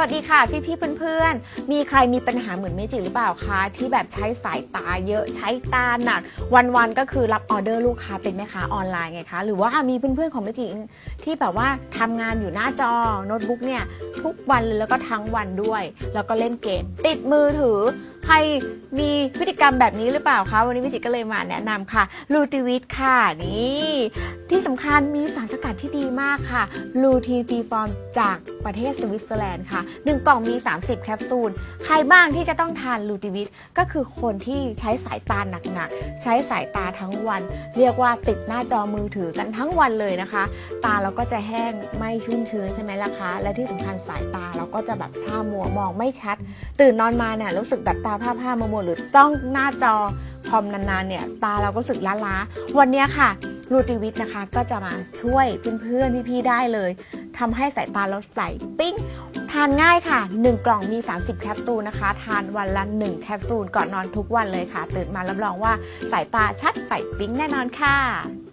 สวัสดีค่ะพี่พี่ๆเพื่อนๆ มีใครมีปัญหาเหมือนเมจิหรือเปล่าคะที่แบบใช้สายตาเยอะใช้ตาหนัก วันๆก็คือรับออเดอร์ลูกค้าเป็นแม่ค้าออนไลน์ไงคะหรือว่ามีเพื่อนๆของเมจิที่แบบว่าทำงานอยู่หน้าจอโน้ตบุ๊กเนี่ยทุกวันเลยแล้วก็ทั้งวันด้วย แล้วก็เล่นเกม ติดมือถือใครมีพฤติกรรมแบบนี้หรือเปล่าคะวันนี้มิจิก็เลยมาแนะนำค่ะลูติวิตค่ะนี่ที่สำคัญมีสารสกัดที่ดีมากค่ะลูทีนฟีฟอร์มจากประเทศสวิตเซอร์แลนด์ค่ะ 1 กล่องมี 30 แคปซูล ใครบ้างที่จะต้องทานลูติวิตก็คือคนที่ใช้สายตาหนักๆ ใช้สายตาทั้งวัน เรียกว่าติดหน้าจอมือถือกันทั้งวันเลยนะคะ ตาเราก็จะแห้งไม่ชุ่มชื้นใช่ไหมล่ะคะ และที่สำคัญสายตาเราก็จะแบบพร่ามัวมองไม่ชัด ตื่นนอนมาเนี่ยรู้สึกแบบตาผ้าผ้ามัวมัวๆหรือจ้องหน้าจอคอมนานๆเนี่ยตาเราก็รู้สึกล้าๆ วันนี้ค่ะรูติวิทนะคะก็จะมาช่วยเพื่อนๆพี่ๆได้เลย ทำให้สายตาเราใสปิ้ง ทานง่ายค่ะ 1 กล่องมี 30 แคปซูลนะคะ ทานวันละ 1 แคปซูลก่อนนอนทุกวันเลยค่ะ ตื่นมารับรองว่าสายตาชัดใสปิ้งแน่นอนค่ะ